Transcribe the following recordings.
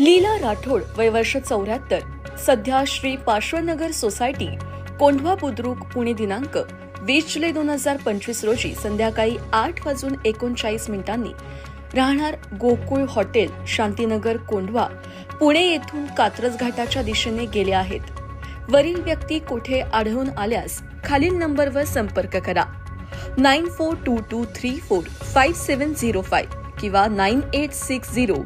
लीला राठोड वय वर्ष चौऱ्याहत्तर. सध्या श्री पार्श्वनगर सोसायटी कोंढवा बुद्रुक पुणे दिनांक वीस जुलै दोन हजार पंचवीस रोजी संध्याकाळी आठ वाजून एकोणचाळीस मिनिटांनी राहणार गोकुळ हॉटेल शांतीनगर कोंढवा पुणे येथून कात्रज घाटाच्या दिशेने गेले आहेत. वरील व्यक्ती कुठे आढळून आल्यास खालील नंबरवर संपर्क करा. Nine four two two three four five seven zero five किंवा nine eight six zero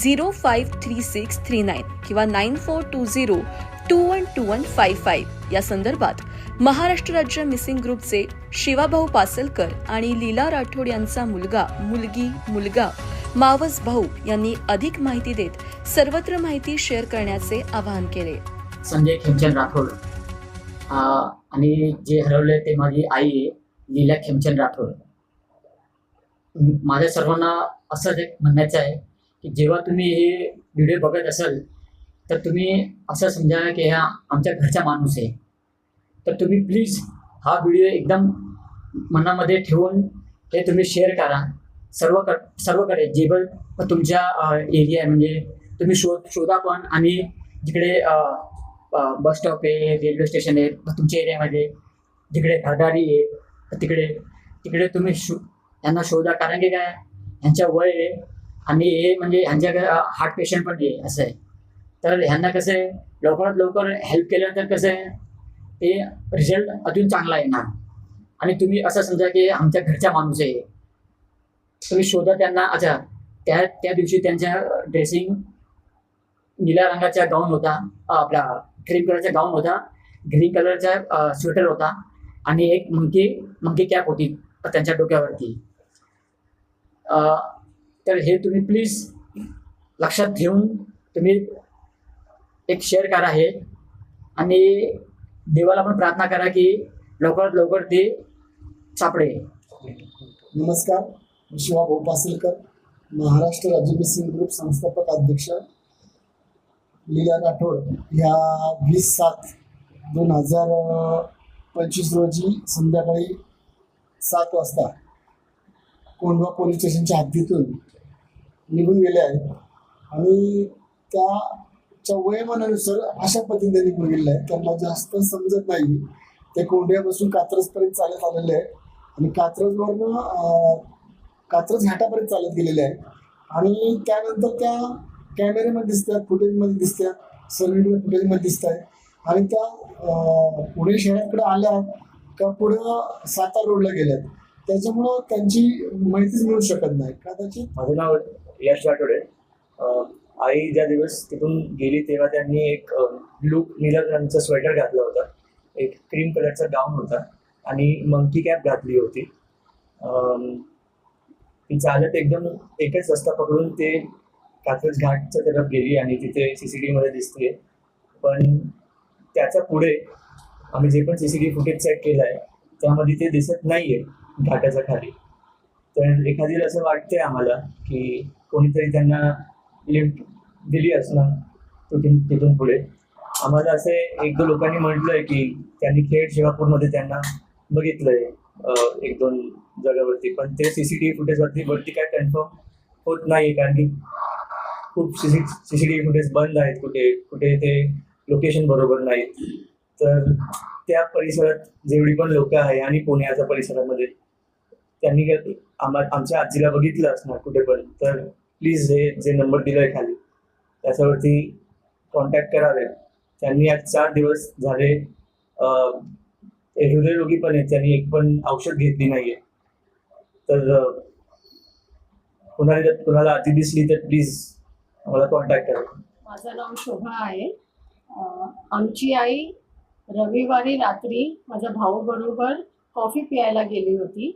zero five three six three nine किंवा nine four two zero two one two one five five या संदर्भात महाराष्ट्र राज्य मिसिंग ग्रुपचे शिवाभाऊ पासलकर आणि लीला राठोड यांचा मुलगा मुलगी मुलगा मावस भाऊ यांनी अधिक माहिती देत सर्वत्र माहिती शेअर करण्याचे आवाहन केले. संजय खेमचंद राठोड. आणि जे हरवले ते माझी आई आहे लीला खेमचंद राठोड. माझ्या सर्वांना असंच एक म्हणायचं आहे की जेव्हा तुम्ही हे व्हिडिओ बघत असाल तर तुम्ही असं समजा की हा आमच्या घरचा माणूस आहे. तर तुम्ही प्लीज हा व्हिडिओ एकदम मनामध्ये ठेवून हे तुम्ही शेअर करा. सर्व सर्वकडे जे पण तुमच्या एरिया आहे म्हणजे तुम्ही शोध शोधा पण आणि जिकडे बस स्टॉप आहे रेल्वे स्टेशन आहे तुमच्या एरियामध्ये जिकडे घरदारी आहे तिकडे तिकडे तुम्ही शो यांना शोधा. कारण की काय? ह्यांच्या वय आहे आणि हे म्हणजे ह्यांच्याकडे हार्ट पेशंट पण आहे असं आहे. तर ह्यांना कसं आहे लवकरात लवकर हेल्प केल्यानंतर कसं आहे ते रिझल्ट अजून चांगला येणार. आणि तुम्ही असं समजा की आमच्या घरच्या माणूस आहे. तुम्ही शोधा त्यांना अच्छा त्या त्या दिवशी त्यांच्या ड्रेसिंग निळ्या रंगाचा गाऊन होता आपला क्रीम कलरचा गाऊन होता ग्रीन कलरचा स्वेटर होता आणि एक मंकी मंकी कॅप होती त्यांच्या डोक्यावरती. तर हे तुम्ही प्लीज लक्षात घेऊन तुम्ही एक शेअर करा हे. आणि देवाला पण प्रार्थना करा की लवकरात लवकर ते सापडे नमस्कार. मी शिवा भाऊ पासलकर महाराष्ट्र राज्य मिसिंग ग्रुप संस्थापक अध्यक्ष लीला राठोड. ह्या वीस सात दोन हजार पंचवीस रोजी संध्याकाळी सात वाजता कोंढवा पोलीस स्टेशनच्या हद्दीतून निघून गेले आहेत. आणि त्याच्या वयमानानुसार अशा पद्धतीने निघून गेले आहे त्यांना जास्त समजत नाही. ते कोंढ्यापासून कात्रजपर्यंत चालत आलेले आहे आणि कात्रजवरनं कात्रज घाटापर्यंत चालत गेलेले आहे आणि त्यानंतर त्या कॅमेऱ्यामध्ये दिसतात फुटेजमध्ये दिसतात सर्व्हिडिओ फुटेजमध्ये दिसत आहे आणि त्या पुणे शहराकडे आल्या का पुढं सातारा रोडला गेल्यात. त्याच्यामुळं त्यांची माहितीच मिळू शकत नाही. कदाचित माझं नाव यश राठोडे आई ज्या दिवस तिथून गेली तेव्हा त्यांनी एक ब्लू निळा रंगचा स्वेटर घातला होता. एक क्रीम कलरचा गाऊन होता आणि मंकी कॅप घातली होती. ती चालत एकदम एकच रस्ता पकडून ते कात्रज घाटच्या तरफ गेली आणि तिथे सी सी टी मध्ये दिसते. पण त्याच्या पुढे आम्ही जे पण C C T footage check केलं आहे त्यामध्ये ते दिसत नाही आहे घाटाच्या खाली. तर एखादीला असं वाटते आम्हाला की कोणीतरी त्यांना लिफ्ट दिली असणार तिथून तिथून पुढे. आम्हाला असे एक दोन लोकांनी म्हटलंय की त्यांनी खेड शिवापूरमध्ये त्यांना बघितलंय एक दोन जागावरती. पण ते सीसीटीव्ही फुटेजवरती वरती काय कन्फर्म होत नाही कारण की खूप सीसी सीसीटीव्ही फुटेज बंद आहेत कुठे कुठे ते लोकेशन बरोबर नाहीत. तर त्या परिसरात जेवढी पण लोक आहे आणि पुण्याच्या परिसरामध्ये त्यांनी काय आम्हा आमच्या आजीला बघितलं असणार कुठे पण. तर प्लीज हे जे नंबर दिलाय खाली त्याच्यावरती कॉन्टॅक्ट करावे. त्यांनी आज चार दिवस झाले हृदयरोगी पण आहेत. त्यांनी एक पण औषध घेतली नाहीये. तर कुणाला कुणाला आधी दिसली तर प्लीज मला कॉन्टॅक्ट करा. माझं नाव शोभा आहे. आमची आई रविवारी रात्री माझ्या भाऊ बरोबर कॉफी प्यायला गेली होती.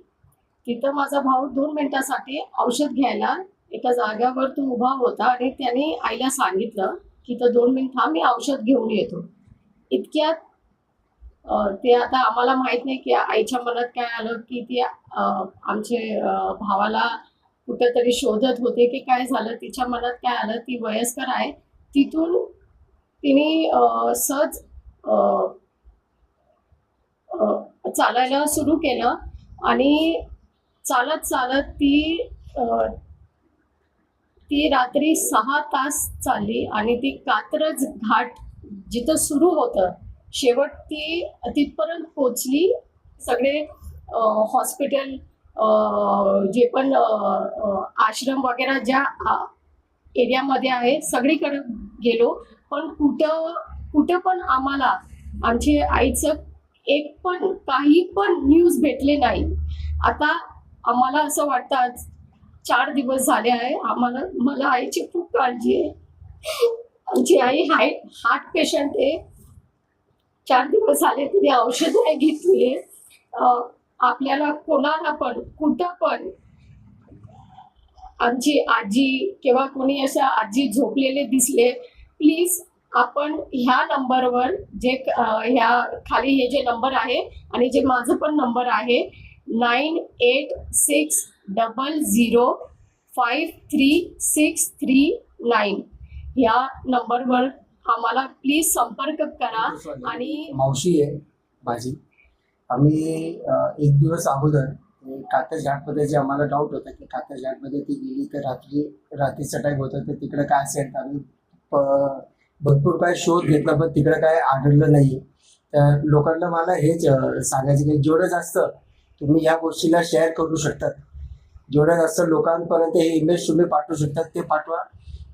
तिथं माझा भाऊ दोन मिनिटासाठी औषध घ्यायला एका जाग्यावर तो उभा होता आणि त्याने आईला सांगितलं की तर दोन मिनिट थांब मी औषध घेऊन येतो. इतक्यात ते आता आम्हाला माहीत नाही की आईच्या मनात काय आलं की ते आमचे भावाला कुठेतरी शोधत होते की काय झालं तिच्या मनात काय आलं ती वयस्कर आहे. तिथून तिने सहज अं, चालायला सुरू केलं आणि चालत चालत ती ती रात्री सहा तास चालली आणि ती कात्रज घाट जिथं सुरू होतं शेवट ती तिथपर्यंत पोचली. सगळे हॉस्पिटल जे पण आश्रम वगैरे ज्या एरियामध्ये आहे सगळीकडे गेलो. पण कुठं कुठं पण आम्हाला आमची आईचं एक पण काही पण न्यूज भेटले नाही. आता आम्हाला असं वाटतं आज चार दिवस झाले आहे. आम्हाला मला आईची खूप काळजी आहे. आमची आई हाय हार्ट पेशंट आहे. चार दिवस झाले तिने औषध नाही घेतली. आपल्याला कोणाला पण कुठं पण आमची आजी किंवा कोणी अशा आजी झोपलेले दिसले प्लीज आपण ह्या नंबरवर जे ह्या खाली हे जे नंबर आहे आणि जे माझं पण नंबर आहे nine eight six double zero five three six three nine. ह्या नंबरवर आम्हाला प्लीज संपर्क करा आणि मावशी आहे माझी आम्ही एक दिवस अगोदर ते कातज घाटमध्ये जे आम्हाला डाऊट होता की कातज घाटमध्ये ती गेली तर रात्री रात्रीचा टाईम होता तर तिकडे काय असेल तर आम्ही भरपूर काय शोध घेतला पण तिकडे काय आढळलं नाही तर लोकांना मला हेच सांगायचं की जेवढं जास्त तुम्ही या गोष्टीला शेअर करू शकतात. जेवढ्या जास्त लोकांपर्यंत हे इमेज तुम्ही पाठवू शकतात ते पाठवा.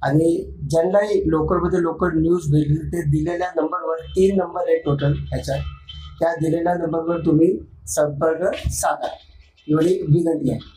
आणि ज्यांनाही लोकलमध्ये लोकल न्यूज भेटली ते दिलेल्या नंबरवर तीन नंबर आहे टोटल ह्याच्यात. त्या दिलेल्या नंबरवर तुम्ही संपर्क साधा. एवढी विनंती आहे.